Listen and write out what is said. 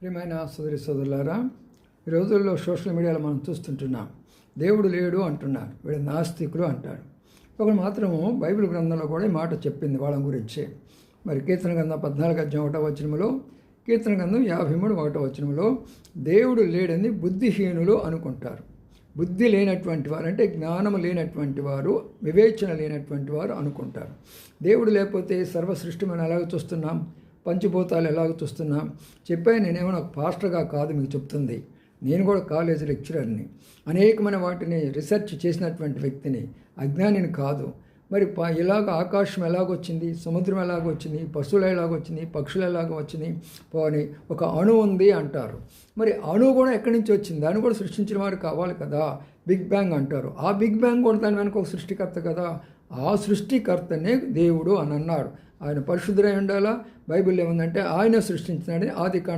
ప్రియమైన సోదరి సోదరులారా ఈ రోజుల్లో సోషల్ మీడియాలో మనం చూస్తుంటున్నాం. దేవుడు లేడు అంటున్నారు వీడు నాస్తికులు అంటారు ఒకరు మాత్రము బైబిల్ గ్రంథంలో కూడా ఈ మాట చెప్పింది వాళ్ళ గురించి. మరి కీర్తన గ్రంథం పద్నాలుగు అధ్యాయం ఒకటో వచనములో కీర్తన గ్రంథం యాభై మూడు ఒకటో వచనములో దేవుడు లేడని బుద్ధిహీనులు అనుకుంటారు. బుద్ధి లేనటువంటి వారు అంటే జ్ఞానము లేనటువంటి వారు వివేచన లేనటువంటి వారు అనుకుంటారు. దేవుడు లేకపోతే సర్వ సృష్టి మనం ఎలాగ చూస్తున్నాం? పంచిభూతాలు ఎలాగ చూస్తున్నా? చెప్పాను నేనేమైనా ఒక పాస్టర్గా కాదు మీకు చెప్తుంది. నేను కూడా కాలేజ్ లెక్చరర్ని. అనేకమైన వాటిని రీసెర్చ్ చేసినటువంటి వ్యక్తిని. అజ్ఞానిని కాదు. మరి ప ఇలాగ ఆకాశం ఎలాగొచ్చింది సముద్రం ఎలాగొచ్చింది పశువులు ఎలాగొచ్చింది పక్షులు ఎలాగ వచ్చింది? పోని ఒక అణు ఉంది అంటారు. మరి అణువు కూడా ఎక్కడి నుంచి వచ్చింది? దాన్ని కూడా సృష్టించిన వారు కావాలి కదా? బిగ్ బ్యాంగ్ అంటారు. ఆ బిగ్ బ్యాంగ్ కూడా దాని వెనక ఒక సృష్టికర్త కదా? ఆ సృష్టికర్తనే దేవుడు అని అన్నాడు ఆయన పరిశుద్ధుడై ఉండాలా? బైబిల్ ఏముందంటే ఆయన సృష్టించినాడని ఆది కాండం